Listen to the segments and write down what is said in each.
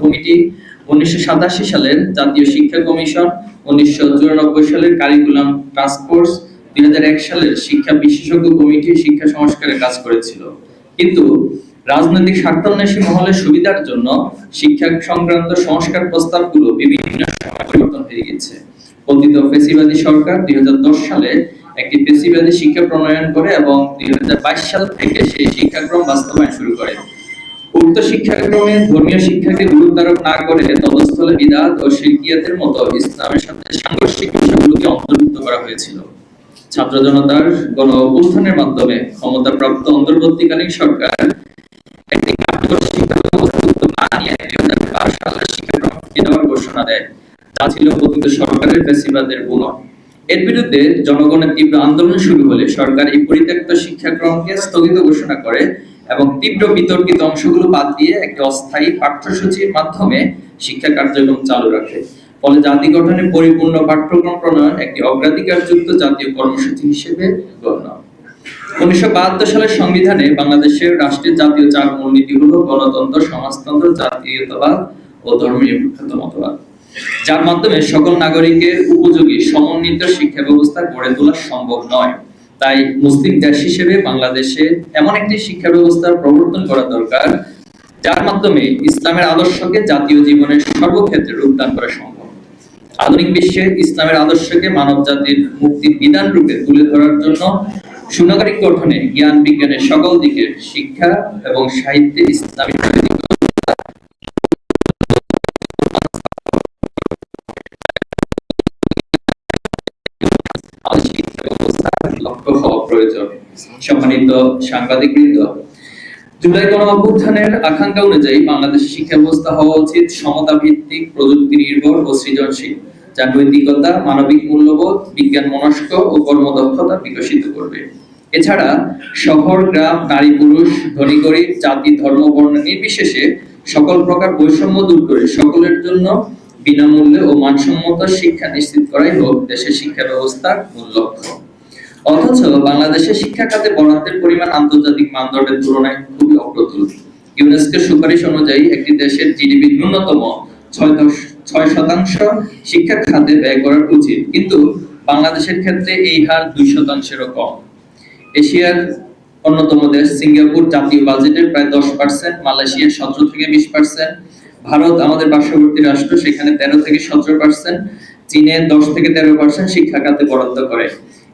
Committee উনিশশো সাতাশি সালের জাতীয় শিক্ষা কমিশন, উনিশশো চুরানব্বই সালের কারিকুলাম টাস্ক ফোর্স দুই সালের শিক্ষা বিশেষজ্ঞ কমিটি শিক্ষা সংস্কারে কাজ করেছিল। কিন্তু রাজনৈতিক স্বার্থান্বেষী মহলের সুবিধার জন্য শিক্ষা সংক্রান্ত সংস্কার প্রস্তাবগুলো বিভিন্ন পরিবর্তন হয়ে গেছে। পতিত ফেসিবাদী সরকার দুই হাজার দশ সালে একটি ফেসিবাদী শিক্ষা প্রণয়ন করে এবং দুই হাজার বাইশ সাল থেকে সেই শিক্ষাক্রম বাস্তবায়ন শুরু করে। উক্ত শিক্ষাক্রমে ধর্মীয় শিক্ষাকে গুরুত্বারোপ না করে তদস্থলে বিদাত ও শিরকিয়াতের মতো ইসলামের সাথে সাংঘর্ষিক বিষয়গুলোকে অন্তর্ভুক্ত করা হয়েছিল। ছাত্র জনতার গণ অভ্যুত্থানের মাধ্যমে ক্ষমতাপ্রাপ্ত অন্তর্বর্তীকালীন সরকার একটি কার্যকর শিক্ষা ব্যবস্থা না নিয়ে দুই হাজার বারো সালের শিক্ষাক্রম ফিরিয়ে দেওয়ার ঘোষণা দেয়। যা ছিল পতিত সরকারের ফেসিবাদের বুনট এর বিরুদ্ধে জনগণের তীব্র আন্দোলন শুরু হলে সরকার এই পরিত্যক্ত শিক্ষাক্রমকে স্থগিত ঘোষণা করে এবং তীব্র বিতর্কিত অংশগুলো বাদ দিয়ে একটি অস্থায়ী পাঠ্যসূচির মাধ্যমে শিক্ষা কার্যক্রম চালু রাখে। ফলে জাতি গঠনে পরিপূর্ণ পাঠ্যক্রম প্রণয়ন একটি অগ্রাধিকারযুক্ত জাতীয় কর্মসূচি হিসেবে গণ্য। উনিশশো বাহাত্তর সালের সংবিধানে বাংলাদেশের রাষ্ট্রের জাতীয় চার মূলনীতি হলো গণতন্ত্র, সমাজতন্ত্র, জাতীয়তাবাদ ও ধর্মনিরপেক্ষ মতবাদ। যার মাধ্যমে সকল নাগরিকের উপযোগী সমন্বিত শিক্ষা ব্যবস্থা গড়ে তোলা সম্ভব নয়। তাই মুসলিম দেশ হিসেবে বাংলাদেশে এমন একটি শিক্ষা ব্যবস্থার প্রবর্তন করা দরকার, যার মাধ্যমে ইসলামের আদর্শকে জাতীয় জীবনের সর্বক্ষেত্রে রূপদান করা সম্ভব। আধুনিক বিশ্বে ইসলামের আদর্শকে মানব জাতির মুক্তির বিধান রূপে তুলে ধরার জন্য সুনাগরিক গঠনে জ্ঞান বিজ্ঞানের সকল দিকের শিক্ষা এবং সাহিত্যে ইসলামী সম্মানিত সাংবাদিক বৃন্দ জুলাই গণ অভ্যুত্থানের আকাঙ্ক্ষা অনুযায়ী বাংলাদেশের শিক্ষা ব্যবস্থা হওয়া উচিত সমতা ভিত্তিক প্রযুক্তি নির্ভর ও সৃজনশীল, যা নৈতিকতা, মানবিক মূল্যবোধ, বিজ্ঞান মনস্ক ও কর্মদক্ষতা বিকশিত করবে। এছাড়া শহর, গ্রাম, নারী, পুরুষ, ধনী, গরিব, জাতি, ধর্ম, বর্ণ নির্বিশেষে সকল প্রকার বৈষম্য দূর করে সকলের জন্য বিনামূল্যে ও মানসম্মত শিক্ষা নিশ্চিত করাই হোক দেশের শিক্ষা ব্যবস্থার মূল লক্ষ্য। অথচ বাংলাদেশের শিক্ষা খাতে বরাদ্দের পরিমাণ আন্তর্জাতিক মানদণ্ডের তুলনায় খুবই অপ্রতুল। ইউনেস্কোর সুপারিশ অনুযায়ী একটি দেশের জিডিপি ন্যূনতম ছয় শতাংশ শিক্ষা খাতে ব্যয় করা উচিত, কিন্তু বাংলাদেশের ক্ষেত্রে এই হার দুই শতাংশেরও কম। এশিয়ার অন্যতম দেশ সিঙ্গাপুর জাতীয় বাজেটের প্রায় দশ পার্সেন্ট মালয়েশিয়া সতেরো থেকে বিশ পার্সেন্ট, ভারত আমাদের পার্শ্ববর্তী রাষ্ট্র, সেখানে তেরো থেকে সতেরো পার্সেন্ট চীনে দশ থেকে তেরো পার্সেন্ট শিক্ষা খাতে বরাদ্দ করে।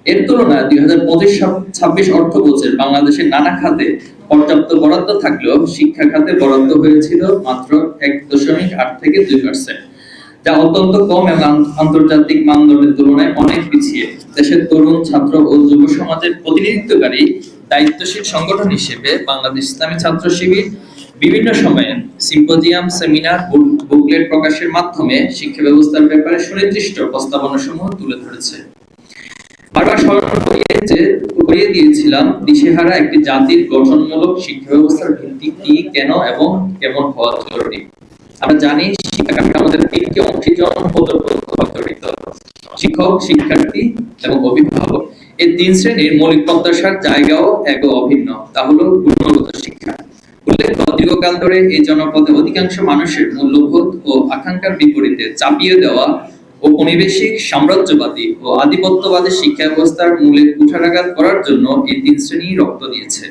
এর তুলনায় দুই হাজার পঁচিশ ছাব্বিশ অর্থ বছর বাংলাদেশের নানা খাতে পর্যাপ্ত বরাদ্দ থাকলেও শিক্ষা খাতে বরাদ্দ হয়েছিল মাত্র এক দশমিক আট থেকে দুই পার্সেন্ট যা অত্যন্ত কম এবং আন্তর্জাতিক মানদণ্ডের তুলনায় অনেক পিছিয়ে। দেশের তরুণ, ছাত্র ও যুব সমাজের প্রতিনিধিত্বকারী, দায়িত্বশীল সংগঠন হিসেবে বাংলাদেশ ইসলামী ছাত্র শিবির বিভিন্ন সময়ে সিম্পোজিয়াম, সেমিনার বুকলেট প্রকাশের মাধ্যমে শিক্ষা ব্যবস্থার ব্যাপারে সুনির্দিষ্ট প্রস্তাবনা সমূহ তুলে ধরেছে। দিয়েছিলাম, দিশেহারা একটি জাতির গঠনমূলক শিক্ষা ব্যবস্থার ভিত্তি কি, কেন এবং কেমন হওয়া জরুরি? আমরা জানি শিক্ষা আমাদের তিনটি অংশীজন জড়িত শিক্ষক, শিক্ষার্থী এবং অভিভাবক। এই তিন শ্রেণির মৌলিক প্রত্যাশার জায়গাও এক অভিন্ন। তা হলো গুণগত শিক্ষা। উল্লেখ্য, দীর্ঘকাল ধরে এই জনপদে অধিকাংশ মানুষের মূল্যবোধ ও আকাঙ্ক্ষার বিপরীতে চাপিয়ে দেওয়া ঔপনিবেশিক সাম্রাজ্যবাদী ও আধিপত্যবাদী শিক্ষা ব্যবস্থার মূলে কুঠারাঘাত করার জন্য এই তিন শ্রেণি রক্ত দিয়েছে।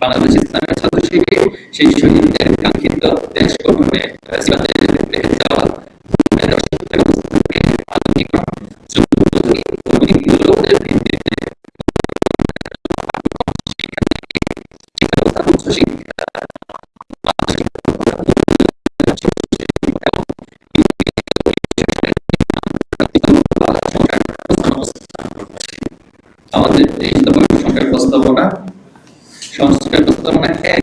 বাংলাদেশ ইসলামের ছাত্র শিবির সেই শহীদদের কাঙ্ক্ষিত দেশ গঠনে যাওয়া আমাদের এই সংস্কার প্রস্তাবনা সংস্কার প্রস্তাবনা এক